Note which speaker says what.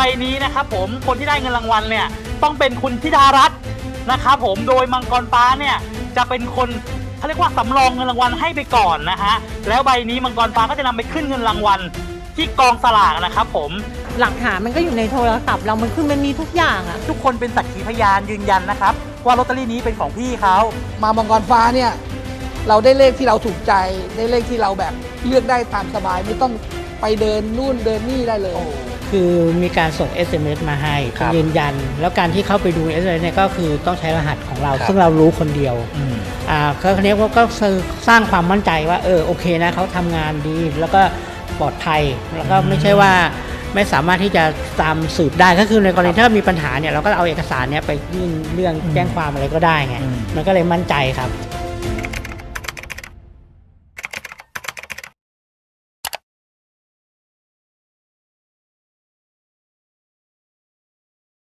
Speaker 1: บนี้นะครับผมคนที่ได้เงินรางวัลเนี่ยต้องเป็นคุณธิดารัตน์นะครับผมโดยมังกรฟ้าเนี่ยจะเป็นคนเขาเรียกว่าสำรองเงินรางวัลให้ไปก่อนนะฮะแล้วใบนี้มังกรฟ้าก็จะนำไปขึ้นเงินรางวัลที่กองสลากนะครับผม
Speaker 2: หลักฐานมันก็อยู่ในโทรศัพท์เรา มันคือมันมีทุกอย่างอะ
Speaker 1: ทุกคนเป็นสักขีพยานยืนยันนะครับ ว่าลอตเตอรี่นี้เป็นของพี่เขา
Speaker 3: มามังกรฟ้าเนี่ย เราได้เลขที่เราถูกใจ ได้เลขที่เราแบบเลือกได้ตามสบายไม่ต้องไปเดินนู่นเดินนี่ได้เลย
Speaker 4: คือมีการส่ง SMS มาให้
Speaker 1: ครับ
Speaker 4: ยืนยัน แล้วการที่เข้าไปดู SMS เนี่ยก็คือต้องใช้รหัสของเรา
Speaker 1: ครับ
Speaker 4: ซึ่งเรารู้คนเดียว
Speaker 1: อืม
Speaker 4: อ่าเขาเนี้ยก็สร้างความมั่นใจว่าเออโอเคนะเขาทำงานดี แล้วก็ปลอดภัยแล้วก็ไม่ใช่ว่าไม่สามารถที่จะตามสืบได้ก็คือในกรณีถ้ามีปัญหาเนี่ยเราก็เอาเอกสารเนี่ยไปยื่นเรื่องแจ้งความอะไรก็ได้ไง
Speaker 1: อืม
Speaker 4: มันก็เลยมั่นใจครับ